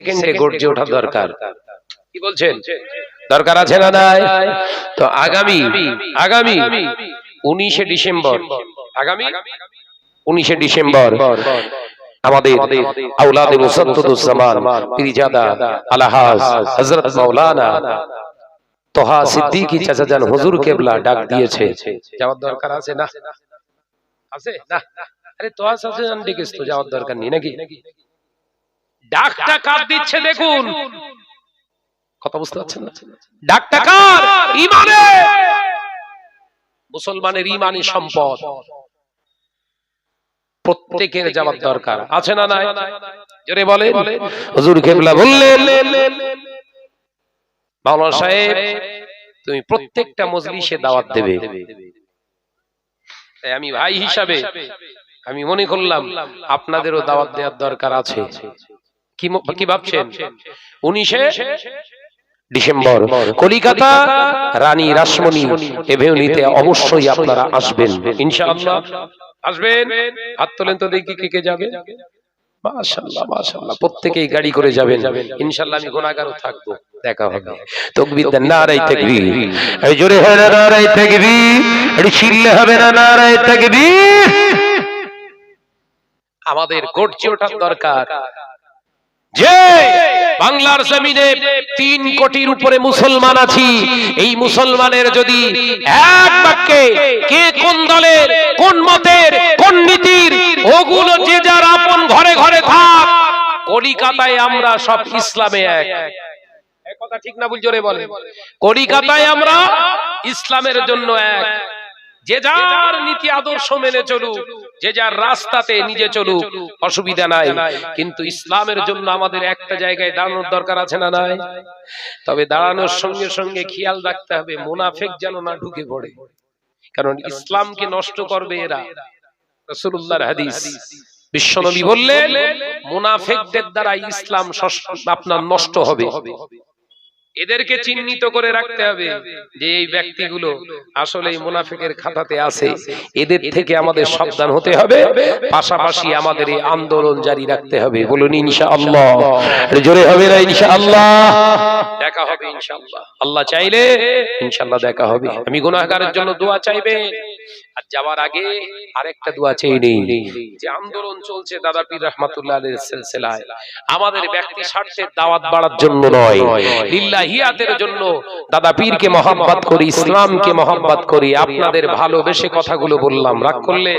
সেকেন্ডে গর্জে ওঠা দরকার। কি বলছেন? দরকার আছে না নাই? তো আগামী আগামী উনিশে ডিসেম্বর। আগামী উনিশে ডিসেম্বর। আমাদের আউলাদে মুসাদ্দুজ্জামান পীরজাদা আলাহাজ হযরত মাওলানা তোহা সিদ্দিকী চাচাজান হুজুর কেবলা ডাক দিয়েছে। যাওয়ার দরকার আছে না? আছে? না। আরে তোহা চাচাজান ডেকেছ তো যাওয়ার দরকার নেই নাকি? ডাকটা কার দিচ্ছে দেখুন। কথা বুঝতে পারছেন না? ডাকটা কার ইমানে। মুসলমানের ইমানি সম্পদ। প্রত্যেকের যাওয়ার দরকার। আছে না নাই? জোরে বলে হুজুর কেবলা বললেন। মাওলানা সাহেব তুমি প্রত্যেকটা মজলিসে দাওয়াত দেবে। তাই আমি ভাই হিসাবে আমি মনে করলাম আপনাদেরও দাওয়াত দেওয়ার দরকার আছে। কি ভাবছেন? উনিশে ডিসেম্বর। কলিকাতা রানী রাসমণি এভেউনিতে অবশ্যই আপনারা আসবেন। ইনশাআল্লাহ। আসবেন। হাত তোলেন তো দেখি কে কে যাবে। মাশাআল্লাহ মাশাআল্লাহ। প্রত্যেকেই গাড়ি করে যাবেন। ইনশাআল্লাহ আমি গুনাহগারও থাকব। দেখা হবে। তাকবীর দেন নারাই তাকবীর। এই জোরে হয় না নারাই তাকবীর। এটি চিল্লে হবে না নারাই তাকবীর। আমাদের গর্জে ওঠার দরকার। যে বাংলার জমিনে তিন কোটির উপরে মুসলমান আছি, এই মুসলমানের যদি এক বাক্যে কে কোন দলের, কোন মতের, কোন নীতির, ওগুলো যে যার আপন ঘরে ঘরে থাক, কলিকাতায় আমরা সব ইসলামে এক। কথা ঠিক না, ভুল বলে কলিকাতায় আমরা ইসলামের জন্য এক। যে যার নীতি আদর্শ মেনে চলুক, যে যার রাস্তাতে নিজে চলুক, অসুবিধা নাই। কিন্তু ইসলামের জন্য আমাদের একটা জায়গায় দাঁড়ানোর দরকার আছে না নাই? তবে দাঁড়ানোর সঙ্গে সঙ্গে খেয়াল রাখতে হবে, মুনাফেক যেন না ঢুকে পড়ে। কারণ ইসলামকে নষ্ট করবে এরা। রাসূলুল্লাহর হাদিস। বিশ্বনবী বললেন, মুনাফেকদের দ্বারা ইসলাম আপনার নষ্ট হবে। এদেরকে চিহ্নিত করে রাখতে হবে যে এই ব্যক্তিগুলো আসলে এই মুনাফিকের খাতাতে আছে। এদের থেকে আমাদের সাবধান হতে হবে। পাশাপাশি আমাদের এই আন্দোলন জারি রাখতে হবে। বলুন ইনশাআল্লাহ। জোরে হবে না ইনশাআল্লাহ। দেখা হবে ইনশাআল্লাহ। আল্লাহ চাইলে ইনশাআল্লাহ দেখা হবে। আমি গুনাহগারের জন্য দোয়া চাইবে। আর যাওয়ার আগে আরেকটা দোয়া আছে নেই যে আন্দোলন চলছে দাদা পীর রহমাতুল্লাহ সিলসিলায়। আমাদের ব্যক্তি স্বার্থের দাওয়াত বাড়ার জন্য নয়। লিল্লাহিয়াতের জন্য দাদা পীরকে মহব্বত করি ইসলামকে মহব্বত করি আপনাদের ভালোবেসে কথাগুলো বললাম। রাগ করলে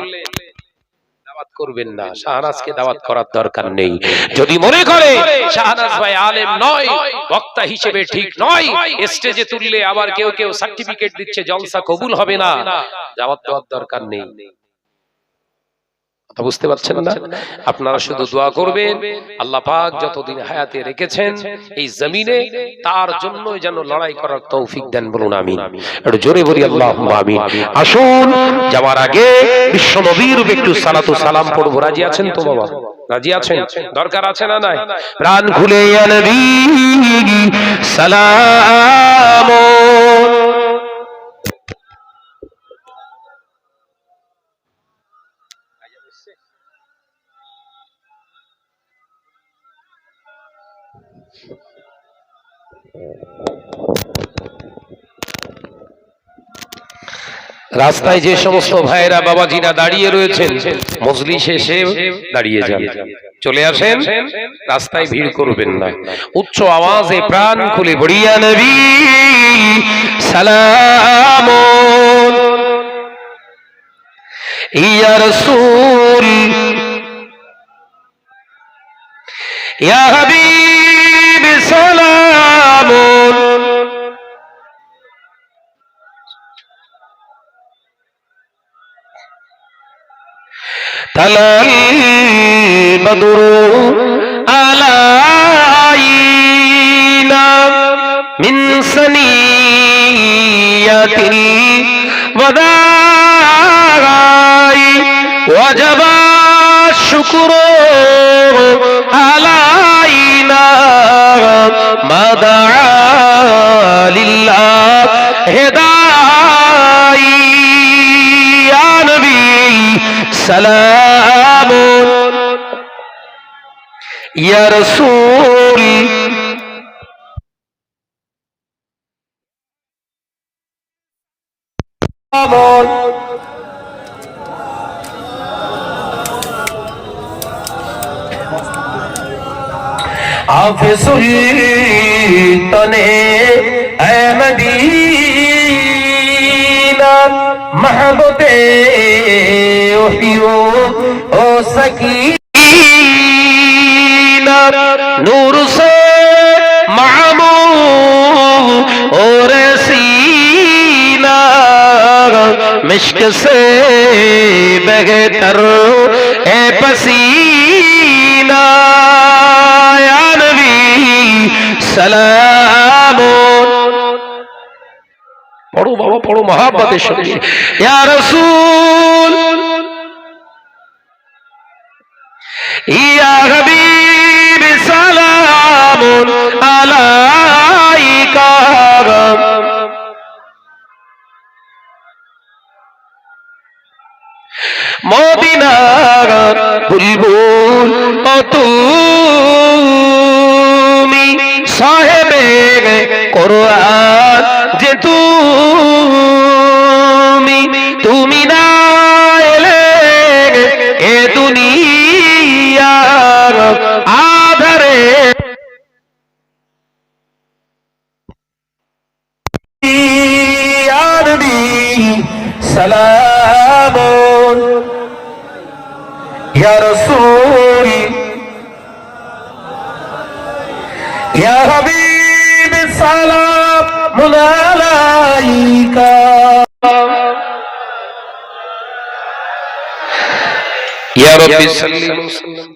করবেন না। শাহনাজকে দাওয়াত করার দরকার নেই। যদি মনে করে শাহনাজ ভাই আলেম নয় বক্তা হিসেবে ঠিক নয় স্টেজে তুললে আবার কেউ কেউ সার্টিফিকেট দিচ্ছে জলসা কবুল হবে না। দাওয়াত দেওয়ার দরকার নেই। কথা বুঝতে পারছেন না? আপনারা শুধু দোয়া করবেন। আল্লাহ পাক যতদিন হায়াতে রেখেছেন এই জমিনে তার জন্য যেন লড়াই করার তৌফিক দেন বলুন আমিন। একটু জোরে বলি আল্লাহ আমিন। আসুন যাওয়ার আগে বিশ্ব নবীর একটু সালাতু সালাম পড়ব। রাজি আছেন তো বাবা? রাজি আছেন। দরকার আছে না নাই। প্রাণ খুলে ইয়া নবী সালাম। রাস্তায় যে সমস্ত ভাইয়েরা বাবাজিরা দাঁড়িয়ে রয়েছেন, মজলিস এসে দাঁড়িয়ে যান। চলে আসেন, রাস্তায় ভিড় করবেন না। উচ্চ আওয়াজে প্রাণ খুলে বড়িয়া নবী সালাম ইয়া রাসূল, ইয়া হাবিব। سلام تلا البدر علينا من سنية الوداع وجب الشكر علينا মাদালিল্লাহ হেদাইয়া নবী সালামুন। ইয়া রাসূল হাফিজুল তনে মদিনা, মাহবুবে ওহিও ও সকিনা, নূর সে মামু ও রসিনা مشک سے بہتر اے پسینہ পড়ো মহাবাদের সঙ্গে ইয়া রাসূল ইয়া মদিনার বুলবুল তুমি সাহেবে করোয়া سلام يا رسول يا حبيب سلام عليك يا رب صل وسلم